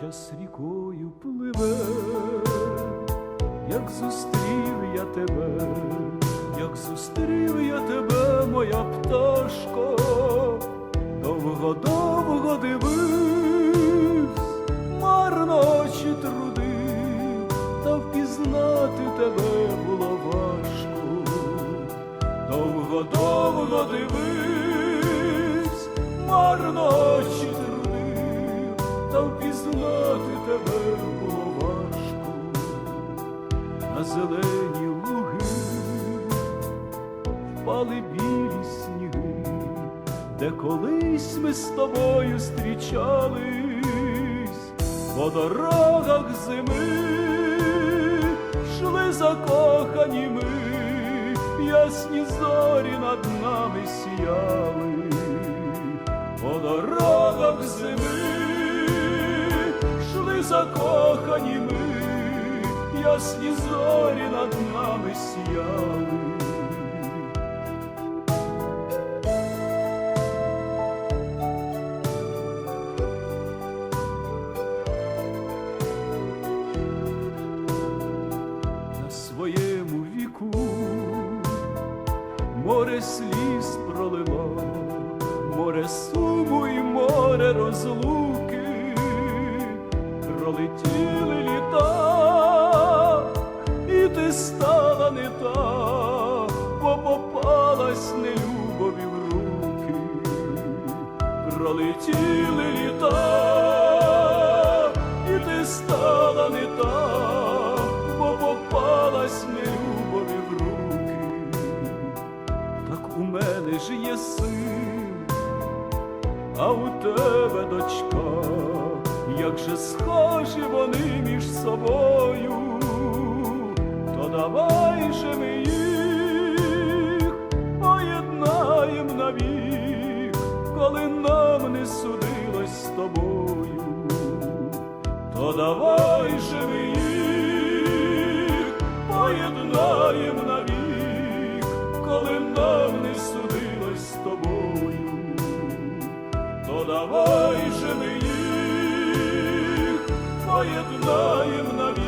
час рікою пливе, як зустрів я тебе, як зустрів я тебе, моя пташко, довго-довго дивився, марно очі трудив, та впізнати тебе було важко, довго-довго дивився, зелені луги впали білі сніги, де колись ми з тобою зустрічались. По дорогах зими, йшли закохані ми, ясні зорі над нами сіяли, по дорогах зими, йшли закохані ми, ясні зорі над нами сіяли. на своєму віку море сліз пролило, море суму і море розлуки, пролетіли попалась нелюбові в руки, пролетіли літа, і ти стала не та, бо попалась нелюбові в руки. Так у мене ж є син, а у тебе дочка, як же схожі вони між собою, то давай же ми їх коли нам не судилось з тобою, то давай же ми їх поєднаєм навік, коли нам не судилось з тобою, то давай же ми їх поєднаєм навік,